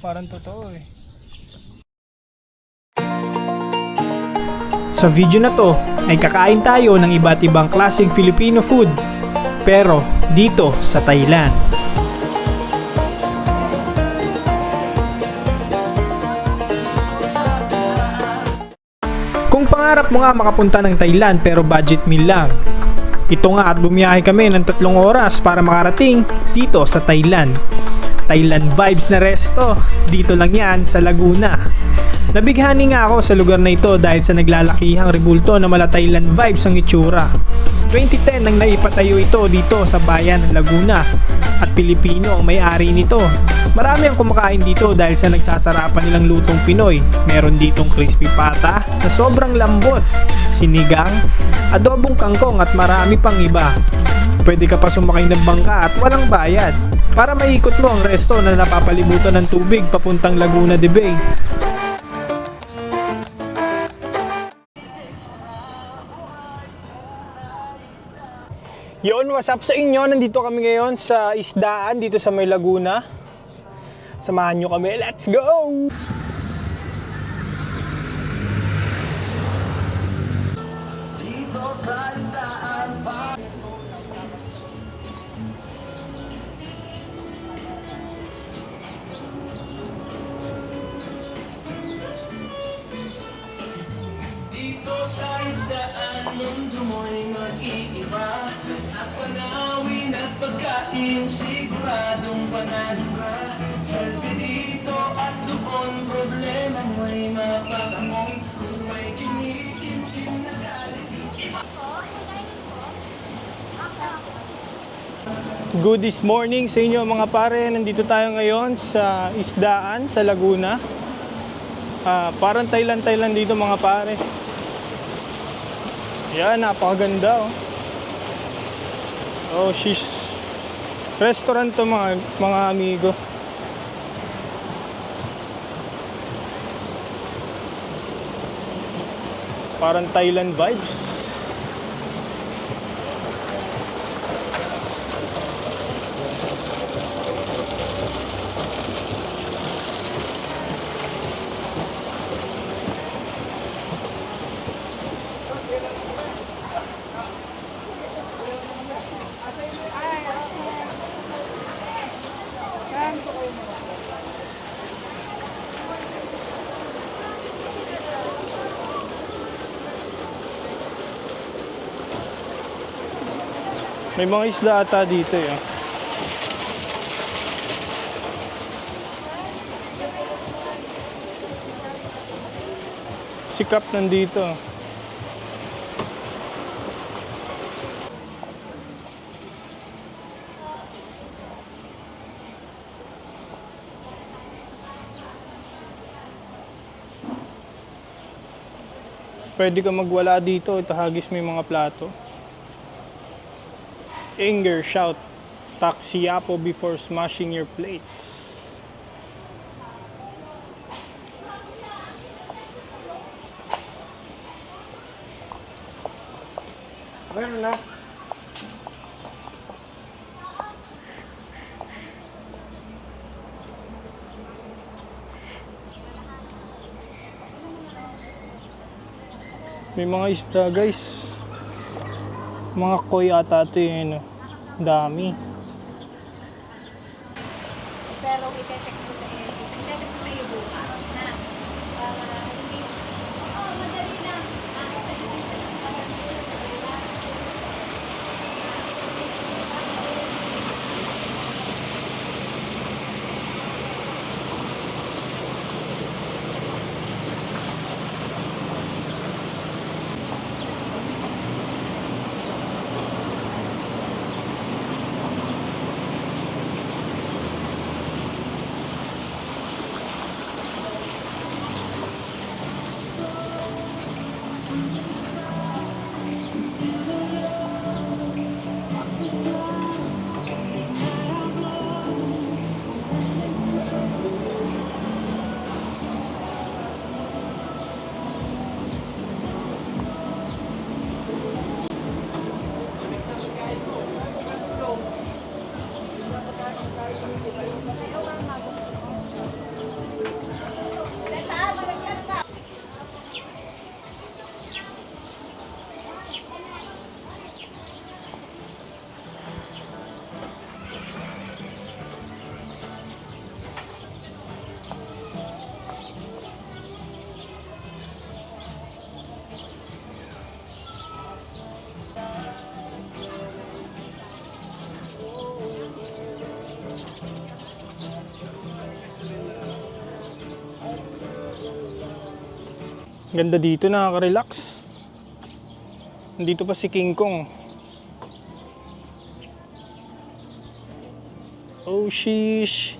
Parang totoo eh. Sa video na to ay kakain tayo ng iba't ibang klaseng Filipino food pero dito sa Thailand. Kung pangarap mo nga makapunta ng Thailand pero budget meal lang, ito nga at bumiyahe kami ng tatlong oras para makarating dito sa Thailand. Thailand vibes na resto, dito lang yan sa Laguna. Nabighani nga ako sa lugar na ito dahil sa naglalakihang rebulto na mala Thailand vibes ang itsura. 2010 nang naipatayo ito dito sa bayan ng Laguna at Pilipino ang may-ari nito. Marami ang kumakain dito dahil sa nagsasarapan nilang lutong Pinoy. Meron ditong crispy pata na sobrang lambot, sinigang, adobong kangkong at marami pang iba. Pwede ka pa sumakay ng bangka at walang bayad para maikot mo ang resto na napapalibutan ng tubig papuntang Laguna de Bay. Yon, what's up sa inyo? Nandito kami ngayon sa isdaan dito sa May Laguna. Samahan nyo kami. Let's go! Dito sa isdaan, mundo mo'y mag-iiba Sa panawin at pagkain, siguradong panalo ka Selfie dito at doon, problema mo'y mapakamon Kung may kinikim-kim na galit, Good this morning sa inyo mga pare. Nandito tayo ngayon sa Isdaan sa Laguna. Ah, parang Thailand Thailand dito mga pare. Yan, napakaganda oh. Oh, shish. Restaurant to mga mga amigo. Parang Thailand vibes. May mga isda ata dito eh. Sikap nandito. Pwede ka magwala dito, itahagis mo yung mga plato. Anger, shout, taksiyapo before smashing your plates. Meron na. May mga isda guys. Mga koi ata ito yun. Ano. Dami. Pero ite-text ko Ganda dito, nakaka-relax. Nandito pa si King Kong. Oh, sheesh.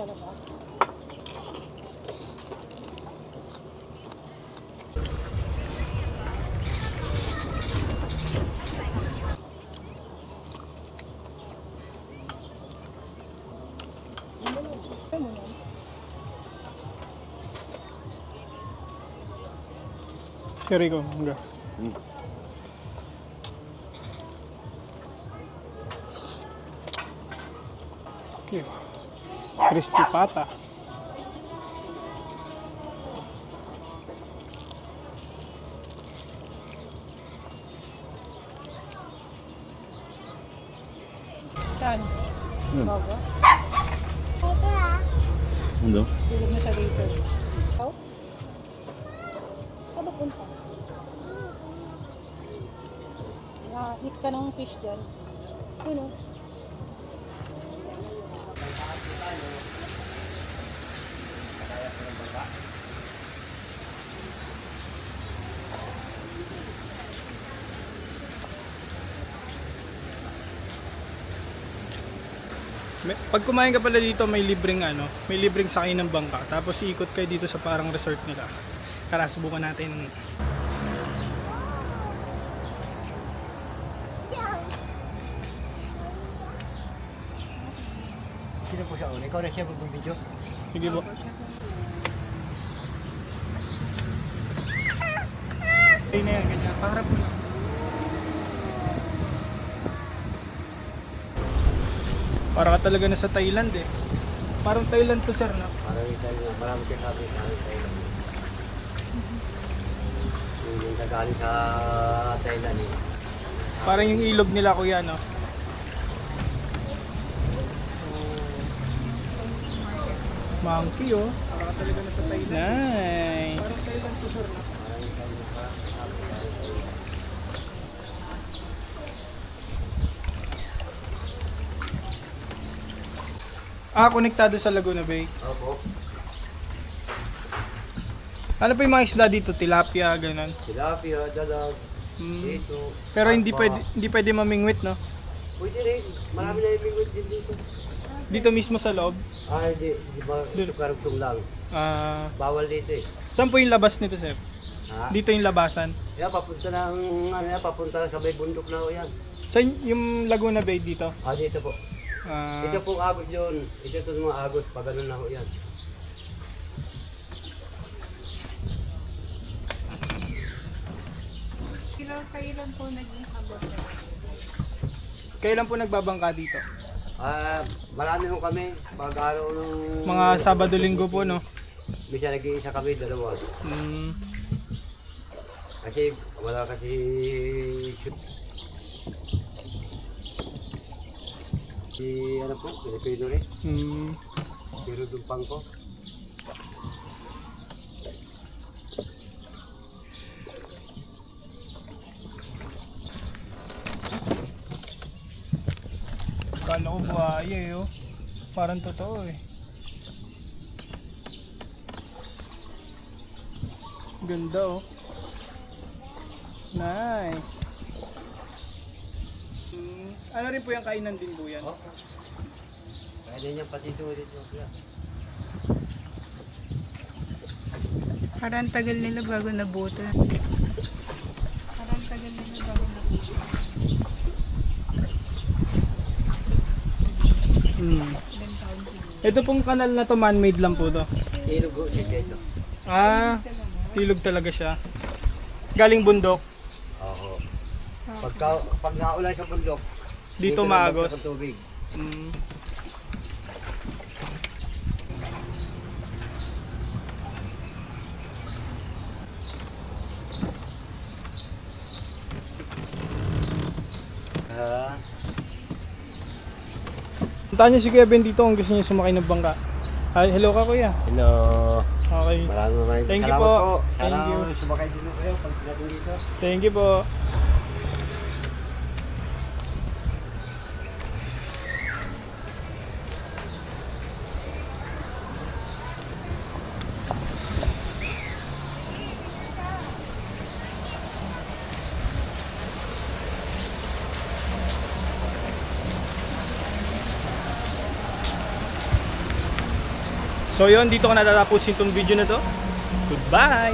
Ayaw niyo talaga. Ayaw mo na. Here you go. Hangga. Okay. Crispy pata. Saan? Bago? Ano? Tulog na sa later. Ikaw? Saan ba punta? Na-hit ka ng fish dyan. Ano? Pag kumain ka pala dito, may libreng ano, may libreng sakay ng bangka. Tapos iikot kayo dito sa parang resort nila. Tara, subukan natin. Ikaw na siya mag-video? Sige po. Ay na yan, ganyan. Para po lang. Para ka talaga na sa Thailand eh. Parang Thailand to sir, no? Marami tayo, marami kayo sabi sa amin tayo. Yung nagaling sa Thailand eh. Parang yung ilog nila kuya, no? Monkey, oh. Para talaga na sa Thailand. Nice. Parang Thailand to sir. Ah, konektado sa Laguna Bay. Opo. Ano pa yung mga isda dito? Tilapia, ganun. Tilapia, dalag, Mm. dito. Pero hindi pwede, hindi pwede mamingwit, no? Pwede rin. Marami na yung din dito. Dito mismo sa loob. Ah, hindi. Di ba? Dito. Karugtong lang. Ah, Bawal dito eh. saan po yung labas nito, sir? Ha? Dito yung labasan. Kaya papunta ng, ano yan, papunta sa may bundok na yan. Saan yung Laguna Bay dito? Ah, dito po. Ah, Ito pong agos yun. Ito itong mga agos. Pag ganun na ho yan. Kailan kailan po naging abot na? kailan po nagbabangka dito? Ah, marami ho kami. Pag araw ng... Mga Sabado-Linggo po, no? Misa nag-iisa kami, dalawa. Mm, Kasi wala kasi shoot. Si ano po, Pilipino rin. mm, Pero dumpang ko. kala ko buhaya eh, oh. Parang totoo eh. Ganda oh. Nice. Mm, ano rin po yung kainan din po yan? Oh. Kaya din yung pati ulit mo. Parang tagal nila bago nabuto. Parang tagal nila bago nabuto. Hmm. Ito pong kanal na to man-made lang po to. Ilog ko siya dito. Ah, tilog talaga siya. Galing bundok. Oo. Pagka, pag naulan sa bundok, Dito na maagos. bagsak ang tubig. Hmm. Puntahan niyo si Ben dito kung gusto niyo sumakay ng bangka. Ay, hello ka kuya. hello. Okay. Maraming maraming Thank you salamat po. po. Thank Sana you. sumakay din kayo pag dito. Thank you po. So yun, dito ko natatapos itong video na to. Goodbye!